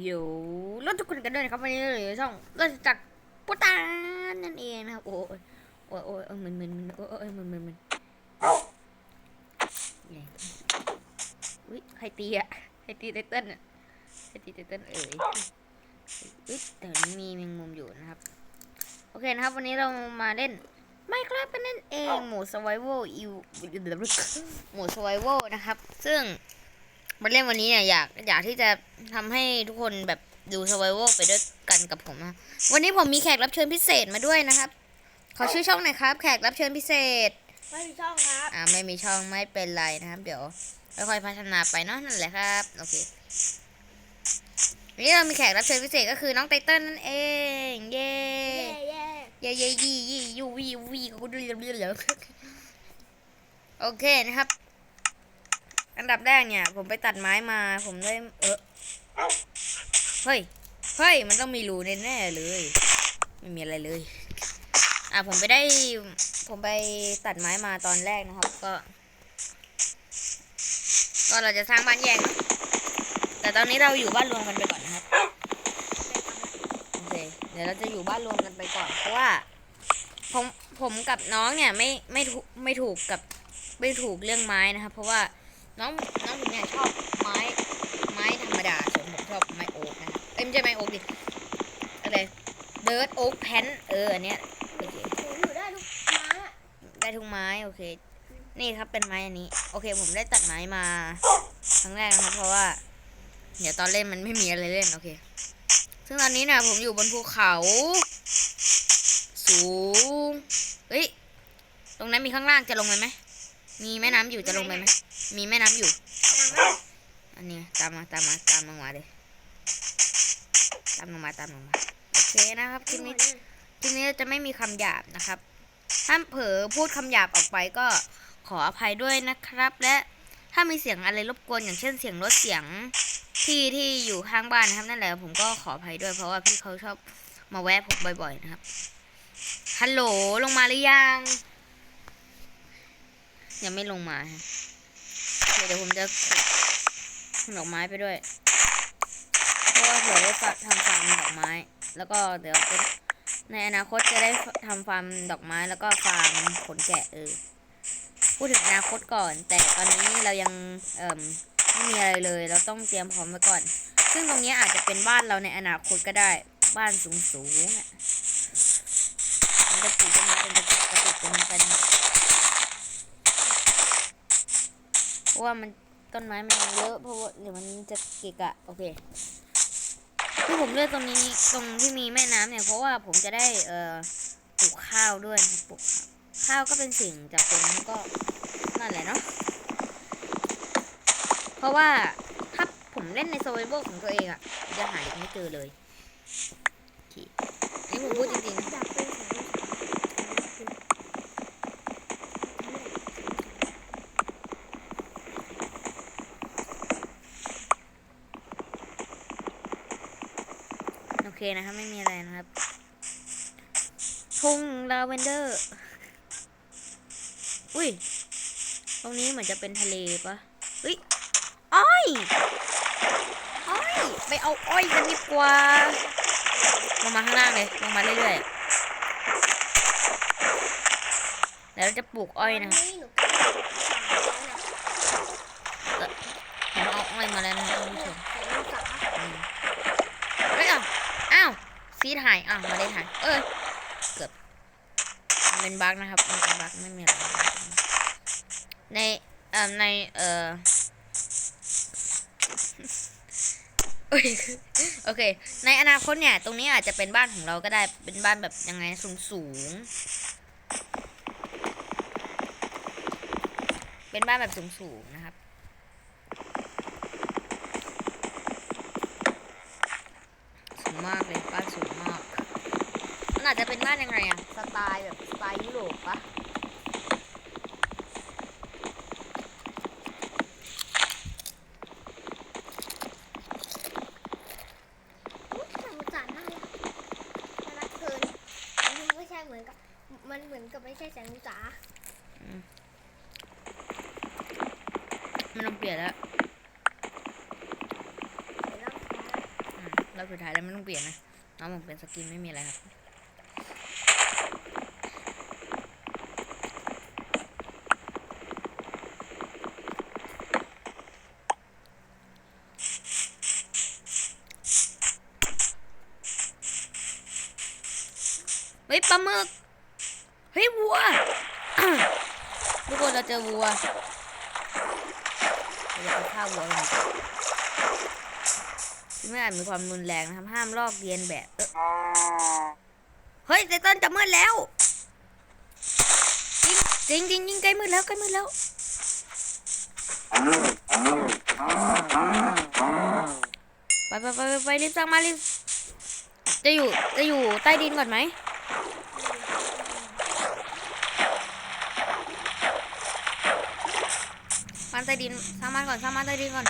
อยู่รถทุกคนกันด้วยนะครับวันนี้เราอยู่ช่องรถจักปุตานนั่นเองนะครับโอ้ยโอ้ยโอ้ยโอ้ยมึนมึนมึนโอ้ยโอ้ยมึนมึนมึนเนี่ยอุ้ยใครตีอะใครตีไตเติ้ลอะใครตีไตเติ้ลเอ๋ยอุ้ยแต่มีมีแมงมุมอยู่นะครับ โอเคนะครับ วันนี้เรามาเล่นไม่ครับเป็นนั่นเองหมูสไวโวอร์อิวหมูสไวโวอร์นะครับ ซึ่ง มาเล่นวันนี้เนี่ยอยากอยากที่จะทำให้ทุกคนแบบดู s u r v i v a l ไปด้วยกันกับผมนะวันนี้ผมมีแขกรับเชิญพิเศษมาด้วยนะครับ ขอชื่อช่องหน่อยครับ แขกรับเชิญพิเศษ ไม่มีช่องครับ อ่าไม่มีช่องไม่เป็นไรนะครับ เดี๋ยวค่อยๆพัฒนาไปเนาะนั่นแหละครับโอเควันนี้เรามีแขกรับเชิญพิเศษก็คือน้องไตเติ้ลนั่นเองเย้เย่เย่เย้เย้ยี่ยี่ยูวีวีกูดูเรื่อยๆโอเคนะครับ อันดับแรกเนี่ย ผมไปตัดไม้มา ผมได้เออเฮ้ยเฮ้ยมันต้องมีรูแน่ๆเลย ไม่มีอะไรเลย อะผมไปได้ ผมไปตัดไม้มาตอนแรกนะครับ ก็ ก็เราจะสร้างบ้านแยกเนอะแต่ตอนนี้เราอยู่บ้านรวมกันไปก่อนนะครับโอเคเดี๋ยวเราจะอยู่บ้านรวมกันไปก่อน เพราะว่า ผมผมกับน้องเนี่ยไม่ไม่ถูกไม่ถูกกับไม่ถูกเรื่องไม้นะครับ เพราะว่า น้องน้องผมเนี่ยชอบไม้ไม้ธรรมดาส่วนผมชอบไม้โอ๊กนะเอ้ยไม่ใช่ไม้โอ๊กดิอะไรเดิร์ดโอ๊กแพนเอออันเนี้ยโอเคผมอยู่ได้ทุกไม้ได้ทุกไม้โอเค นี่ครับเป็นไม้อันนี้ โอเค ผมได้ตัดไม้มาครั้งแรกนะครับเพราะว่า เดี๋ยวตอนเล่นมันไม่มีอะไรเล่นโอเค ซึ่งตอนนี้เนี่ยผมอยู่บนภูเขา สูงเฮ้ยตรงนั้นมีข้างล่างจะลงไปไหม มีแม่น้ำอยู่จะลงไปไหมมีแม่น้ำอยู่ อันนี้ตามมาตามมาตามลงมาเลยตามลงมาตามลงมาโอเคนะครับคลิปนี้คลิปนี้จะไม่มีคำหยาบนะครับถ้าเผลอพูดคำหยาบออกไปก็ขออภัยด้วยนะครับ และถ้ามีเสียงอะไรรบกวนอย่างเช่นเสียงรถเสียงที่ที่อยู่ข้างบ้านนะครับนั่นแหละผมก็ขออภัยด้วยเพราะว่าพี่เขาชอบมาแวะผมบ่อย ๆ นะครับฮัลโหลลงมาหรือยัง ยังไม่ลงมาฮะเดี๋ยวผมจะขุดดอกไม้ไปด้วย เพราะว่าเผื่อได้ฝากทำฟาร์มดอกไม้ แล้วก็เดี๋ยวจะในอนาคตจะได้ทำฟาร์มดอกไม้แล้วก็ฟาร์มขนแกะเออพูดถึงอนาคตก่อน แต่ตอนนี้เรายังเอ่มไม่มีอะไรเลย เราต้องเตรียมพร้อมไว้ก่อน ซึ่งตรงนี้อาจจะเป็นบ้านเราในอนาคตก็ได้ บ้านสูงสูงๆอะมันจะปลูกต้นไม้เป็นกระจุกกระจุกเป็น เพราะว่ามันต้นไม้มันเยอะเพราะว่าเดี๋ยวมันจะเกะกะโอเคที่ผมเลือกตรงนี้ตรงที่มีแม่น้ำเนี่ยเพราะว่าผมจะได้เอ่อปลูกข้าวด้วยปลูกข้าวก็เป็นสิ่งจำเป็นก็นั่นแหละเนาะเพราะว่าถ้าผมเล่นในโซเวอร์ของตัวเองอะจะหาไม่เจอเลยโอเคอันนี้ผมพูดจริงๆ นะอยากเป็นของโอเคนะครับไม่มีอะไรนะครับทุ่งลาเวนเดอร์ อุ้ย ตรงนี้เหมือนจะเป็นทะเลปะอุ้ย อ้อย อ้อย ไปเอาอ้อยกันดีกว่า ลงมาข้างล่างเลย ลงมาเรื่อยๆ แล้วจะปลูกอ้อยนะครับ นี่หนูก็สามแล้วนะ ผมเอาอ้อยมาแล้วนะครับท่านผู้ชม แต่ลูกสาว อืมเฮ้ยอ้าวอ้าว ซีดหายอ้าวมาได้หายเออเกือบมันเป็นบั๊กนะครับมันเป็นบั๊กไม่มีอะไรในเอ่อในเอ่อโอเคโอเค ในอนาคตเนี่ย ตรงนี้อาจจะเป็นบ้านของเราก็ได้ เป็นบ้านแบบยังไงสูงสูง เป็นบ้านแบบสูงสูงนะครับ งมากเลยบ้านสูงมาก มันอาจจะเป็นบ้านยังไงอะสไตล์แบบสไตล์ยุโรปปะอุ๊ยสงสารน่ารักน่ารักเกินอันนี้ไม่ใช่เหมือนกับมันเหมือนกับไม่ใช่แสงอุตสาไม่ต้องเปลี่ยนแล้ว เดี๋ยวเรา อืม รอ บสุดท้ายแล้วไม่ต้องเปลี่ยนนะน้องผมเป็นสกินไม่มีอะไรครับเฮ้ยปลาหมึกเฮ้ยวัวทุกคนเราเจอวัวเราจะฆ่าวัวกันที่ ไม่อาจมีความรุนแรงนะครับ ห้ามลอกเลียนแบบเฮ้ยไตเติ้ลจะมืดแล้วจริงจริงจริงใกล้มืดแล้วใกล้มืดแล้วไปไปไปไปไปรีบสั่งมารีบจะอยู่จะอยู่ใต้ดินก่อนไหมบ้านใต้ดินสร้างบ้านก่อนสร้างบ้านใต้ดินก่อน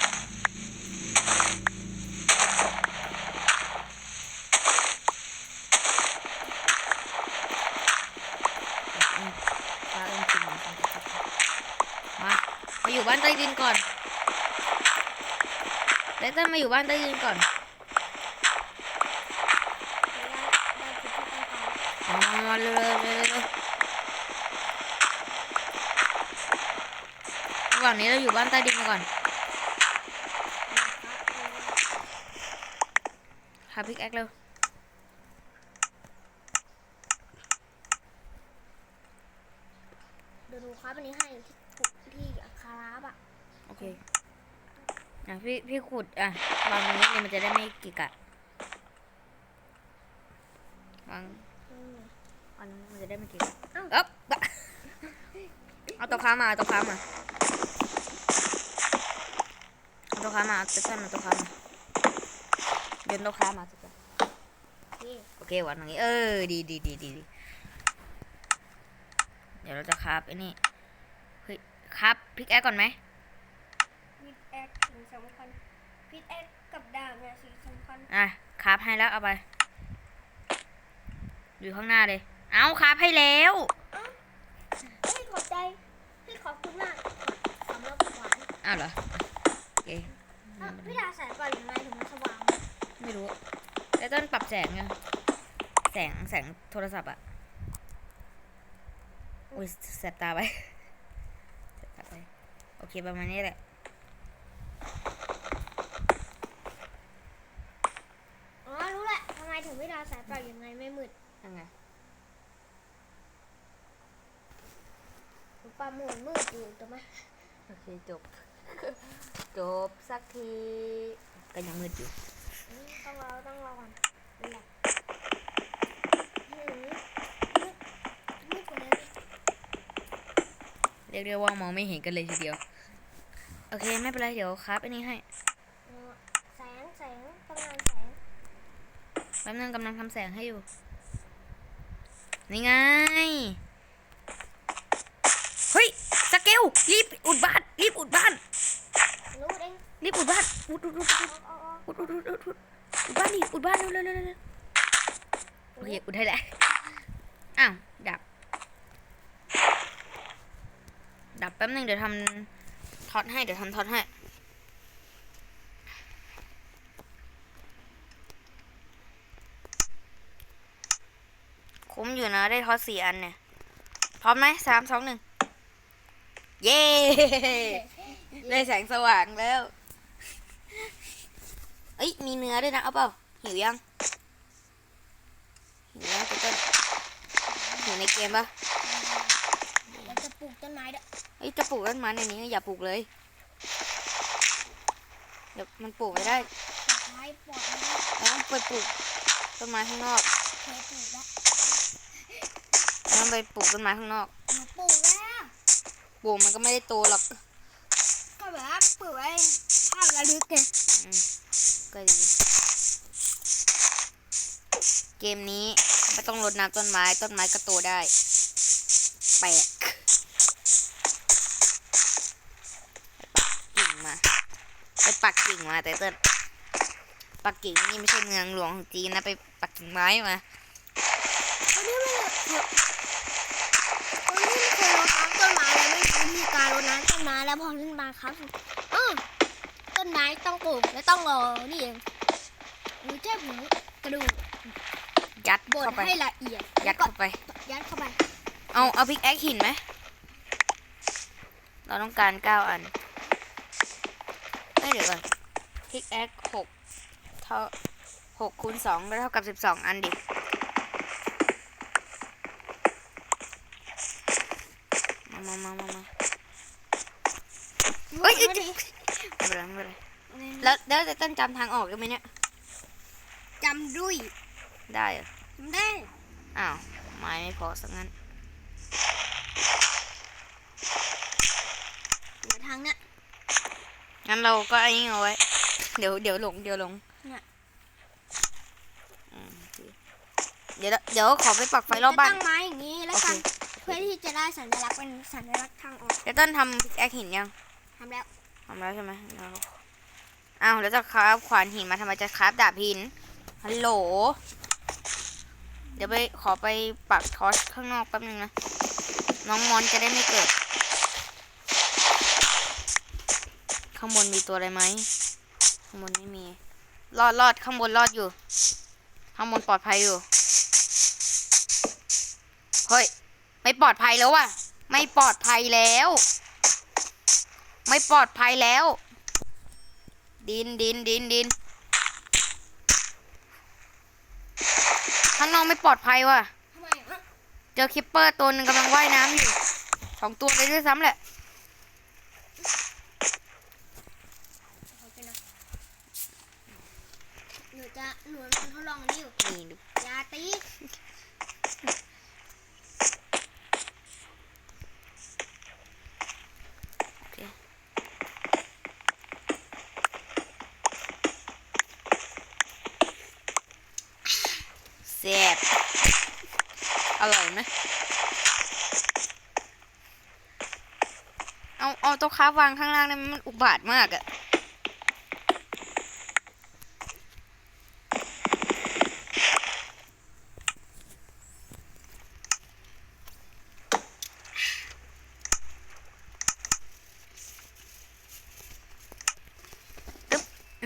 อืมฟ้าเอิ้นจริงมา มาอยู่บ้านใต้ดินก่อน เดต้นมาอยู่บ้านใต้ดินก่อนได้ได้คิดที่ต้องการมามามาเร็วเร็วเร็วเร็วเร็วระหว่างนี้เราอยู่บ้านใต้ดินก่อนหาพิกแอคเร็วเดี๋ยวหนูครับอันนี้ให้ที่ปุที่อาคาราบอะ โอเค อะพี่พี่ขุดอะวางตรงนี้เลยมันจะได้ไม่กิกะวางอืมอันนี้มันจะได้ไม่กิกะเอ้าเอ๊บบะเอาตัวค้ามาเอาตัวค้ามาเอาตัวค้ามาเอาตัวค้ามาตัวค้ามาเดินตัวค้ามาตัวค้าโอเคโอเควางตรงนี้เออดีดีดีดีดีเดี๋ยวเราจะคราบไอ้นี่เฮ้ยคราบพิกแอคก่อนไหม พิษแอคสิ่งสำคัญ พิษแอคกับดาบเนี่ยสิ่งสำคัญอะคราบให้แล้วเอาไป อยู่ข้างหน้าเลย เอาคราบให้แล้วพี่ขอบใจพี่ขอบคุณมากสำหรับขวานอ้าวเหรอโอเคเอ้าพี่ดาใส่ก่อนยังไงถึงมันสว่างไม่รู้แต่ต้นปรับแสงไงแสงแสงโทรศัพท์อะอุ้ยแสบตาไปแสบตาไป โอเคประมาณนี้แหละ อ๋อรู้แหละทำไมถึงพี่ดาใส่ก่อนยังไงไม่มืด ยังไง ปลาหมุนมืดอยู่ถูกไหม โอเคจบ จบสักทีก็ยังมืด อยู่อืมต้องรอต้องรอก่อนนี่แหละหืมมืดมืดกว่านี้เรียกได้ว่ามองไม่เห็นกันเลยทีเดียว โอเค ไม่เป็นไร เดี๋ยวครับอันนี้ให้อ๋อแสงแสงต้องการแสงแป๊บนึงกำลังทำแสงให้อยู่ นี่ไง เฮ้ยสเกลรีบอุดบ้าน รีบอุดบ้าน รู้เองรีบอุดบ้านอุดอุดอุด อุดอุดอุดอุดอุดอุดบ้านดิอุดบ้านเร็วเร็วเร็วเร็วโอเคอุดให้แล้วอ้าวดับ ดับแป๊บนึงเดี๋ยวทำท็อตให้เดี๋ยวทำท็อตให้คุ้มอยู่นะได้ท็อตสี่อันเนี่ยพร้อมไหมสามสองหนึ่งเย้ได้แสงสว่างแล้ว อ้ยมีเนื้อด้วยนะเอาเปล่าหิวยังหิวยังจะต้นหิวในเกมปะเราจะปลูกต้นไม้ด้วยเอ้ยจะปลูกต้นไม้ในนี้อย่าปลูกเลยเดี๋ยวมันปลูกไม่ได้ตะไคร้ปลอดนะเราต้องไปปลูกต้นไม้ข้างนอกเคยปลูกแล้วเราต้องไปปลูกต้นไม้ข้างนอกหนูปลูกแล้วปลูกมันก็ไม่ได้โตหรอกก็แบบว่าปลูกไว้ภาพระลึกไงอืม ก็ดี เกมนี้ไม่ต้องรดน้ำต้นไม้ ต้นไม้ก็โตได้ แปลกกิ่งมาไปปักกิ่งมาแต่เต้นปักกิ่งนี่ไม่ใช่เมืองหลวงของจีนนะไปปักกิ่งไม้มาคนที่ไม่คนที่ไม่เคยรดน้ำต้นไม้แล้วไม่รู้วิธีการรดน้ำต้นไม้แล้วพอขึ้นมาครับ ต้นไม้ต้องปลูกและต้องรอนี่เองวิใช่หมูกระดูกยัดบดเข้าไปให้ละเอียดยัดเข้าไป ยัดเข้าไป เอาเอาพิกแอคหินไหมเราต้องการเก้าอันเอ้ยเดี๋ยวก่อนพิกแอคหกเท่าหกคูณสองก็เท่ากับสิบสองอันดิมามามามามาเอ้ย เอ้ยไม่ได้ไม่เป็นไรไม่เป็นไรแล้วแล้วจะต้นจำทางออกได้ไหมเนี่ยจำด้วยได้เหรอจำได้อ้าวไม้ไม่พอสักงั้นเดี๋ยวทางเนี้ยงั้นเราก็ไอ้นี่เอาไว้ เดี๋ยวเดี๋ยวหลงเดี๋ยวหลงเนี่ยอืมโอเคเดี๋ยวเดี๋ยวขอไปปักไฟรอบบ้าน จะตั้งไม้อย่างนี้แล้วโอเคกันเพื่อที่จะได้สัญลักษณ์เป็นสัญลักษณ์ทางออกเดี๋ยวต้นทำพิกแอคหินยัง ทำแล้ว ทำแล้วใช่ไหมเอ้าวแล้วจะคราฟขวานหินมาทำไมจะคราฟดาบหิน ฮัลโหล เดี๋ยวไปขอไปปักทอชข้างนอกแป๊บนึงนะ น้องมอนจะได้ไม่เกิด ข้างบนมีตัวอะไรไหม ข้างบนไม่มี รอดรอดข้างบนรอดอยู่ ข้างบนปลอดภัยอยู่ เฮ้ย ไม่ปลอดภัยแล้วว่ะ ไม่ปลอดภัยแล้ว ไม่ปลอดภัยแล้ว ดินดินดินดินข้างนอกไม่ปลอดภัยว่ะทำไมอะเจอคิปเปอร์ตัวหนึ่งกำลังว่ายน้ำอยู่สองตัวเลยด้วยซ้ำแหละโอเคนะหนูจะหนูมันทดลองอันนี้อยู่นี่ดูอยาตี แซ่บอร่อยไหมเอาเอาโต๊ะค้าวางข้างล่างเนี่ยมันอุบาทมากอะ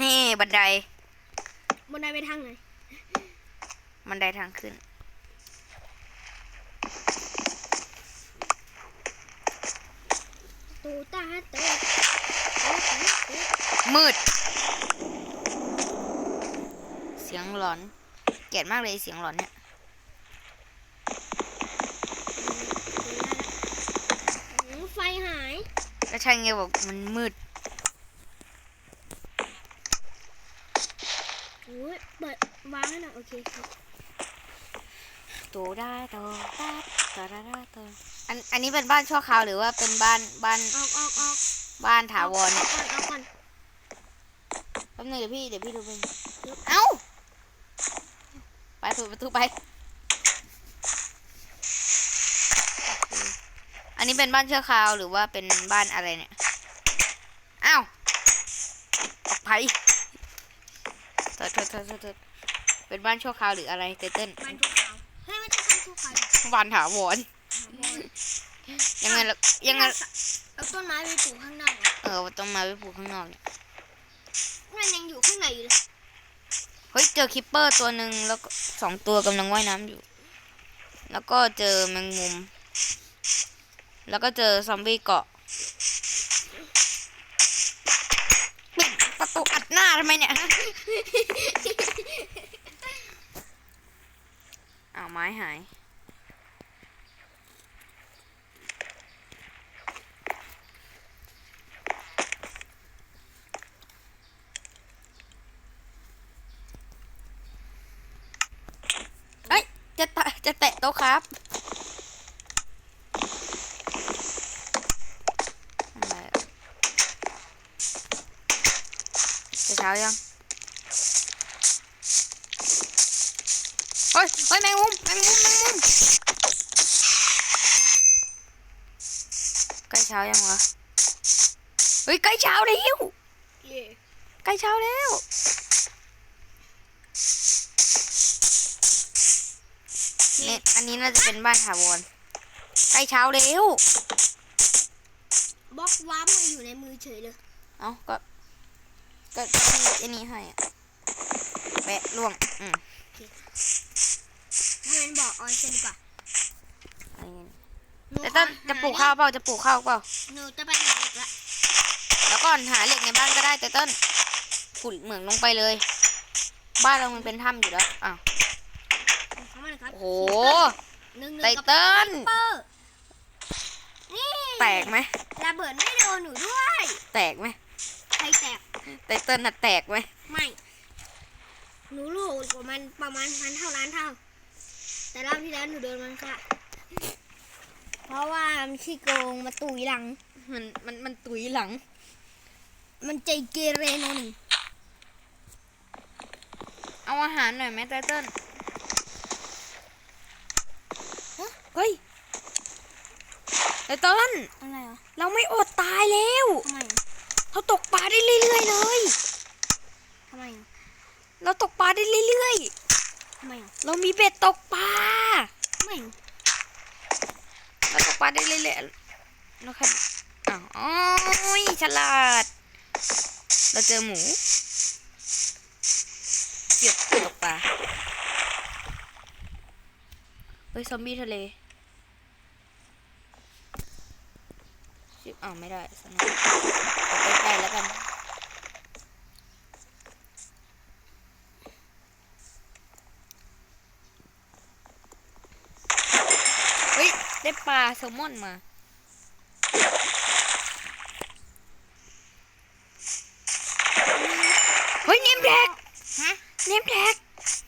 นี่บันไดบนไดไปทางไหน บันไดทางขึ้น ตูตาเตะมืด เสียงหลอน เกลียดมากเลยเสียงหลอนเนี่ย ไฟหาย ก็ใช่ไงบอกมันมืด โอ้ยเปิดวางให้หน่อยโอเคครับโตได้โตได้โตได้ได้โตอันอันนี้เป็นบ้านชั่วคราวหรือว่าเป็นบ้านบ้านออกออกออกบ้านถาวรเอาเนี่ยก่อนเอาก่อนแป๊บนึงเดี๋ยวพี่เดี๋ยวพี่ดูเป็นเอ้าไปเปิดประตูไปโอเคอันนี้เป็นบ้านชั่วคราวหรือว่าเป็นบ้านอะไรเนี่ยอ้าวออกไป โทษโทษโทษโทษโทษเป็นบ้านชั่วคราวหรืออะไรเต้เต้นบ้านทุกขาวเฮ้ยไม่ใช่บ้านทุกขาวบ้านถาวรยังไงล่ะยังไงเอาต้นไม้ไปปลูกข้างนอกเหรอเออต้องมาไปปลูกข้างนอกเนี่ยมันยังอยู่ข้างในอยู่เลยเฮ้ยเจอคิปเปอร์ตัวหนึ่งแล้วก็สองตัวกำลังว่ายน้ำอยู่ แล้วก็เจอแมงมุม แล้วก็เจอซอมบี้เกาะปิดประตูอัดหน้า ทำไมเนี่ยอ้าวไม้หายเอ้ยจะตะจะแตะโต๊ะครับอะไรอะจะเช้ายัง เฮ้ย เฮ้ย แมงมุม แมงมุม แมงมุม ใก ล้เช้ายังวะ เฮ้ยใกล้เช้าแล้วเย่ใกล้เช้าแล้ว เนี่ยอันนี้น่าจะเป็นบ้านถาวร ใกล้เช้าแล้วบล็อกว้าร์ปมาอยู่ในมือเฉยเลย เอ้าก็ ก็ที่ไอ้นี่ให้อะแปะล่วง อืมถ้าเป็นบอกออนเซนดีกว่า อะไรเงี้ย หนู แต่ต้นขอจะปลูกหข้าวเปล่าจะปลูกข้าวเปล่าหนูจะไปหาเด็กละแล้วก่อนหาเหล็กในบ้านก็ได้แต่ต้นขุดเหมืองลงไปเลย บ้านเรามันเป็นถ้ำอยู่แล้วอ้าวเข้ามาเลยครับโอ้โหหนึ่งหไตนึ่งกับเติ้ลเปอร์นี่แตกไหมระเบิดไม่โดนหนูด้วยแตกไหมใครแตกไตเติ้ลน่ะแตกไหมไม่หนูรู้กว่ามันประมาณพันเท่าล้านเท่า แต่รอบที่แล้วหนูโดนมันค่ะ เพราะว่ามันขี้โกงมาตุยหลัง มันมันมันตุยหลัง มันใจเกเรโนหนึ่งเอาอาหารหน่อยไหมไตเติ้ลเฮ้ยไตเติ้ลอะไรอะเราไม่อดตายแล้วทำไมอะเราตกปลาได้เรื่อยๆเลย ทำไมอะเราตกปลาได้เรื่อยทำไมอะๆ เรามีเบ็ดตกปลาไม่เราตก ปลาได้เรื่อยๆแล้วครับอ้าวโอ้ยฉลาด เราเจอหมูเก็บตกปลาเฮ้ยซอมบี้ทะเลชิบอ้าวไม่ได้สนุกใกล้แล้วกัน เฮ้ย ได้ ปลาแซลมอนมา เฮ้ยเนมแท็กฮะเนมแท็ก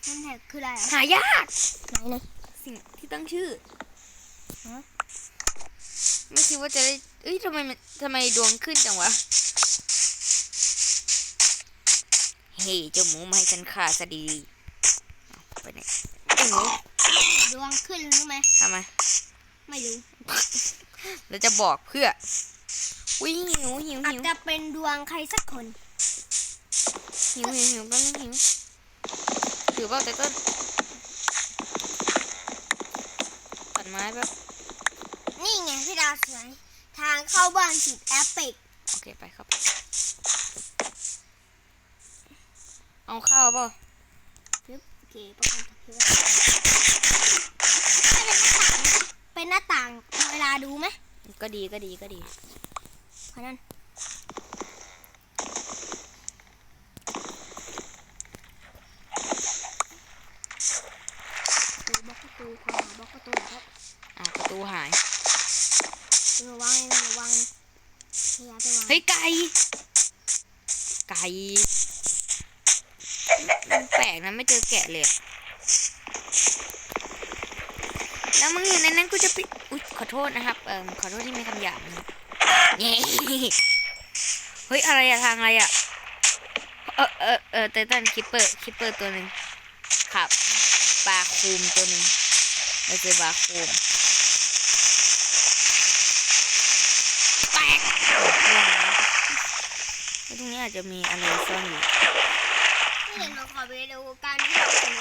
นั่นแหละคืออะไรอะหายากไหนเลยสิ่งที่ตั้งชื่อฮะไม่คิดว่าจะได้ เอ้ยทำไมมันทำไมดวงขึ้นจังวะ เฮ้ยเจ้าหมูมาให้ฉันฆ่าซะดีเอาไปไหนไอ้หมูดวงขึ้นรู้ไหมทำไม ไม่รู้เราจะบอกเพื่ออุ้ยหิวหิวอาจหิวจะเป็นดวงใครสักคน หิวหิวหิวแป๊บนึงหิวถือเปล่าแต่ต้นตัดไม้แป๊บนี่ไงพี่ดาวสวย ทางเข้าบ้านสุดแอปเปิกโอเคไปครับ เอาข้าวเปล่าโอเคประกันตะเกียบเป็นหน้าต่าง เป็นหน้าต่างเวลาดูไหมก็ดีก็ดีก็ดีเพราะนั้นดูบล็อกประตูขอบล็อกประตูครับอ้าวประตูหายระวังระวังพยายามไปวางเฮ้ยไก่ไก่มันแปลกนะไม่เจอแกะเลยอะ แล้วมึงอยู่ในนั้นกูจะปิดอุ๊ยขอโทษนะครับ เอ่อขอโทษที่มีคำหยาบนะเย้เฮ้ยอะไรอะทางอะไรอะเออเออเออไตตันคิปเปอร์คิปเปอร์ตัวหนึ่งครับปลาคูมตัวหนึ่งเราเจอปลาคูมแตกแล้วตรงนี้อาจจะมีอะไรซ่อนอยู่นี่เดี๋ยวเราขอไปดูการที่เราถึง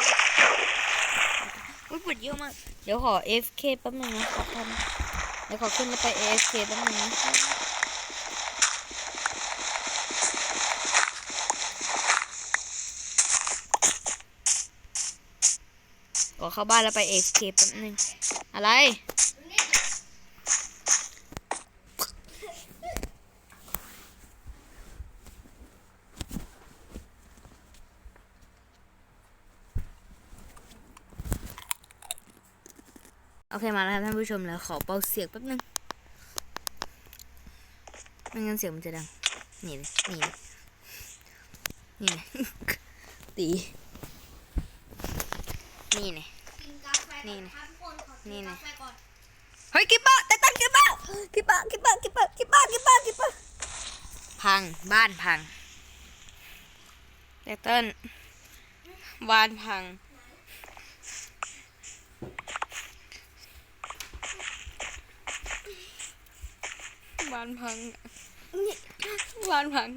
อุ้ยปวดเยอะมาก เดี๋ยวขอ AFK แป๊บนึงนะขอทำเดี๋ยวขอขึ้นแล้วไป AFK แป๊บนึงนะขอเข้าบ้านแล้วไป AFK แป๊บนึง อะไร เคมาแล้วครับท่านผู้ชมแล้วขอเบาเสียงแป๊บนึงไม่งั้นเสียงมันจะดัง นี่เลยนี่เลยนี่เลยตีนี่เลยกินกาแฟนี่ก่อนนะครับทุกคนขอกินี่นนะกาแฟก่อนเฮ้ยกิปเปอร์แต่ตั้งกิปเปอร์กิปเปอร์กิปเปอร์กิปเปอร์กิปเปอร์กิปเปอร์กิปเปอร์พังบ้านพังแต่ต้นบ้านพัง บ้านพังนี่บ้านพัง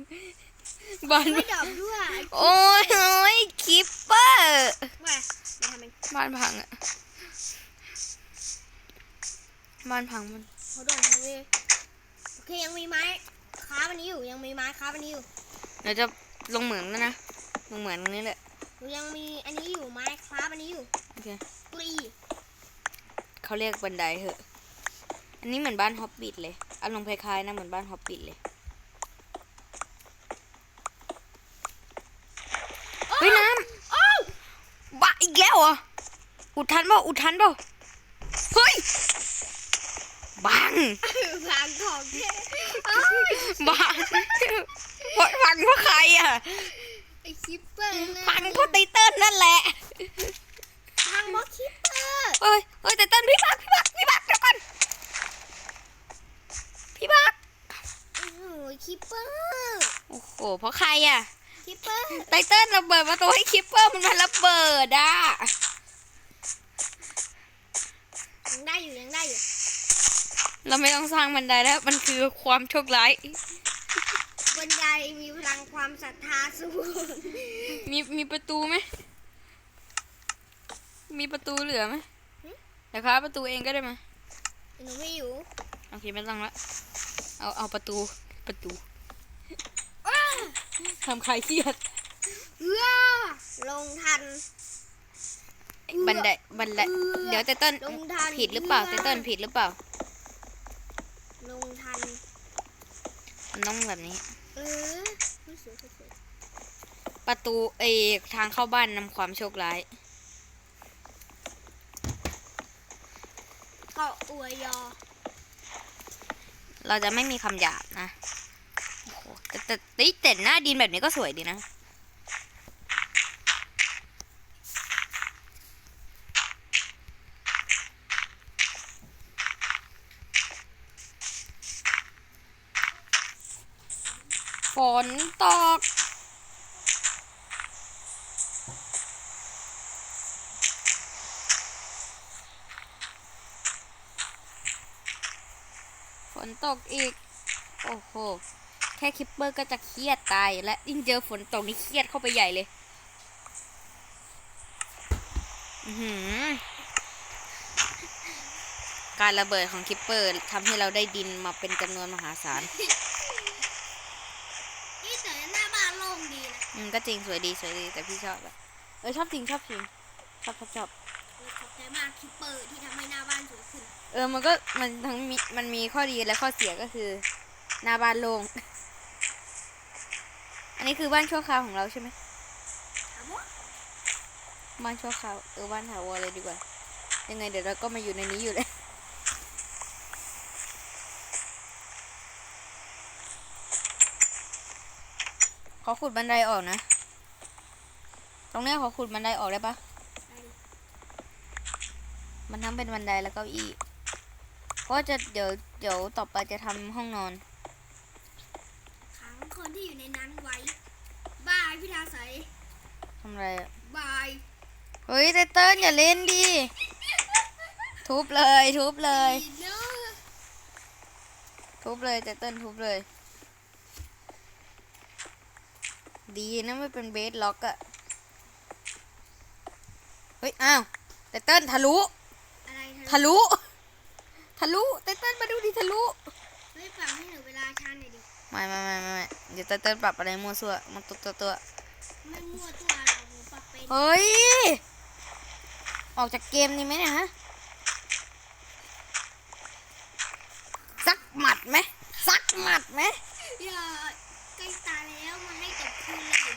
บ้านไม่ดับด้วยโอ้ยโอ้ยคิปเปอร์ว่ามาทำเองบ้านพังอะบ้านพังมันเขาโดนทวีโอเคยังมีไม้ค้าวันนี้อยู่ยังมีไม้ค้าวันนี้อยู่เดี๋ยวจะลงเหมืองแล้วนะลงเหมืองตรงนี้แหละนูยังมีอันนี้อยู่ไม้ครับอันนี้อยู่โอเคกรีเขาเรียกบันไดเหอะ อันนี้เหมือนบ้านฮอบบิทเลย อารมณ์คล้ายๆนะเหมือนบ้านฮอบบิทเลย เฮ้ยน้ำโอ้าวบ้าอีกแล้วเหรอ อุดทันเปล่าอุดทันเปล่าเฮ้ย บังหลังของแกบังเพราะบังเพราะใครอะไอคิปเปอร์นะบังเพราะไตเติ้ลนั่นแหละ พังเพราะคิปเปอร์เฮ้ยเฮ้ยไตเติ้ลพี่บักพี่บักพี่บักเดี๋ยวก่อน พี่บักโอ้โหคิปเปอร์โอ้โห เพราะใครอะ คิปเปอร์ไตเติ้ลระเบิดประตูให้คิปเปอร์มันมาระเบิดอะ ยังได้อยู่ยังได้อยู่เราไม่ต้องสร้างบันไดแล้ว มันคือความโชคร้ายบันไดมีพลังความศรัทธาสูงมีมีประตูไหม มีประตูเหลือไหมเดี๋ยวครับประตูเองก็ได้มาหนูไม่อยู่ โอเคไม่ต้องละ เอาเอาประตูประตูอ้าทำใครเครียดว้าลงทัน บันไดบันไดเอื้อเดี๋ยวไตเติ้ลลงทันผิดหรือเปล่าเอื้ไตอเติ้ลผิดหรือเปล่า ลงทันมันต้องแบบนี้ เออไม่สวยไม่สวยประตูเอยทางเข้าบ้านนำความโชคร้ายก็อวยยอ เราจะไม่มีคำหยาบนะโอ้โหแต่แต่แต่แต่หน้าดินแบบนี้ก็สวยดีนะฝนตก ตกอีก โอ้โห แค่คิปเปอร์ก็จะเครียดตายอยู่และยิ่งเจอฝนตกนี่เครียดเข้าไปใหญ่เลยอือหือการระเบิดของคิปเปอร์ทำให้เราได้ดินมาเป็นจำนวนมหาศาลนี่แต่หน้าบ้านโล่งดีนะ อืมก็จริงสวยดีสวยดีแต่พี่ชอบอะเออชอบจริงชอบจริงชอบชอบชอบ เออขอบใจมากคิปเปอร์ที่ทำให้หน้าบ้านสวยขึ้น เออ มันก็มันทั้งมีมันมีข้อดีและข้อเสียก็คือ หน้าบ้านโล่ง อันนี้คือบ้านชั่วคราวของเราใช่ไหมถามว่าบ้านชั่วคราวเออบ้านถาวรเลยดีกว่า ยังไงเดี๋ยวเราก็มาอยู่ในนี้อยู่เลย ขอขุดบันไดออกนะ ตรงเนี้ยขอขุดบันไดออกได้ปะไปดิ มันทั้งเป็นบันไดแล้วเก้าอี้เพราะว่าจะเดี๋ยวเดี๋ยวต่อไปจะทำห้องนอน ขังคนที่อยู่ในนั้นไว้ บายพี่ทาใสทำอะไรอะบาย เฮ้ยไตเติ้ลอย่าเล่นดิ ทุบเลย ทุบเลยดีเนอะทุบเลยไตเติ้ลทุบเลย ดีนะไม่เป็นเบสล็อกอะเฮ้ย อ้าวไตเติ้ลทะลุอะไรเธอ ทะลุ ทะลุไตเติ้ลมาดูดิทะลุเฮ้ยปรับให้หนูเวลาชันหน่อยดิไม่ไม่ไม่ไม่ไม่เดี๋ยวไตเติ้ลปรับอะไรมั่วซั่วมันตัวตัวตัวไม่มั่วตัวหรอกหนูปรับเป็นเฮ้ย ออกจากเกมนี้ไหมเนี่ยฮะสักหมัดไหมสักหมัดไหมอย่าใกล้ตายแล้วมาให้ตบคืนเลย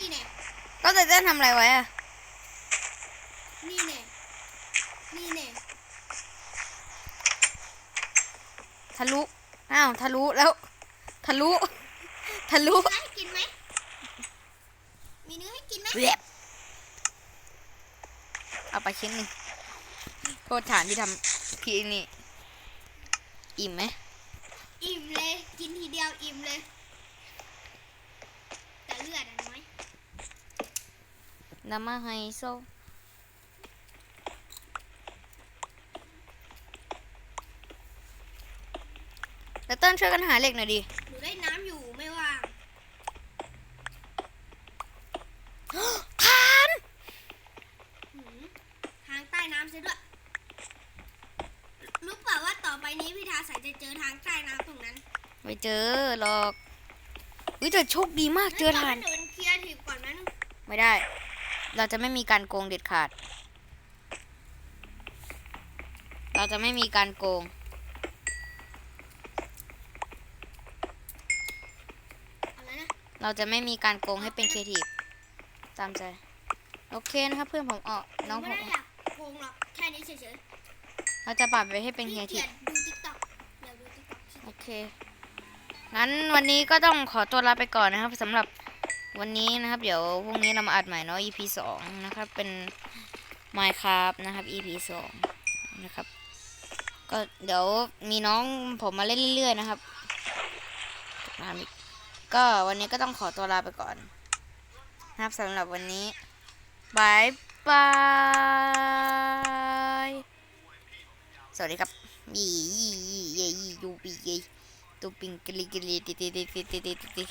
นี่แน่ก็ไตเติ้ลทำอะไรไว้อะนี่แน่นี่แน่ ทะลุ อ้าว ทะลุแล้ว ทะลุ ทะลุ เนื้อให้กินไหม มีเนื้อให้กินไหมเรียบเอาไปชิ้นหนึ่งโทษฐานที่ทำพี่นี่ อิ่มไหม อิ่มเลย กินทีเดียวอิ่มเลย แต่เลือดอะน้อยน้ำมาไฮโซ แต่เต้นช่วยกันหาเหล็กหน่อยดิ หนูได้น้ำอยู่ไม่ว่างทานหืมทางใต้น้ำซะด้วย รู้เปล่าว่าต่อไปนี้พี่ทาสายจะเจอทางใต้น้ำตรงนั้นไม่เจอหรอกวิแต่โชคดีมากเจอทานหนูเป็นเคลียร์ทีฟก่อนนะไม่ได้ เราจะไม่มีการโกงเด็ดขาด เราจะไม่มีการโกง อะไรนะ เราจะไม่มีการโกงให้เป็นครีเอทีฟตามใจ โอเคนะครับเพื่อนผมออกน้องไม่ผมได้อยากโกงหรอกแค่นี้เฉยเราจะปรับไปให้ๆเป็นครีเอทีขี้ฟเกียจดูทิกตอกอยากดูทิกตอกโอเคงั้นวันนี้ก็ต้องขอตัวลาไปก่อนนะครับสำหรับวันนี้นะครับ เดี๋ยวพรุ่งนี้เรามาอัดใหม่เนาะ EP สองนะครับ เป็น Minecraft นะครับ EP สองนะครับ ก็เดี๋ยวมีน้องผมมาเล่นเรื่อยๆนะครับตามอีก ก็วันนี้ก็ต้องขอตัวลาไปก่อนนะครับสำหรับวันนี้บายบาย สวัสดีครับยี่ยี่ยี่ยี่ยี่ยูปียี่ตูปิงกลิกลิติติติติติติ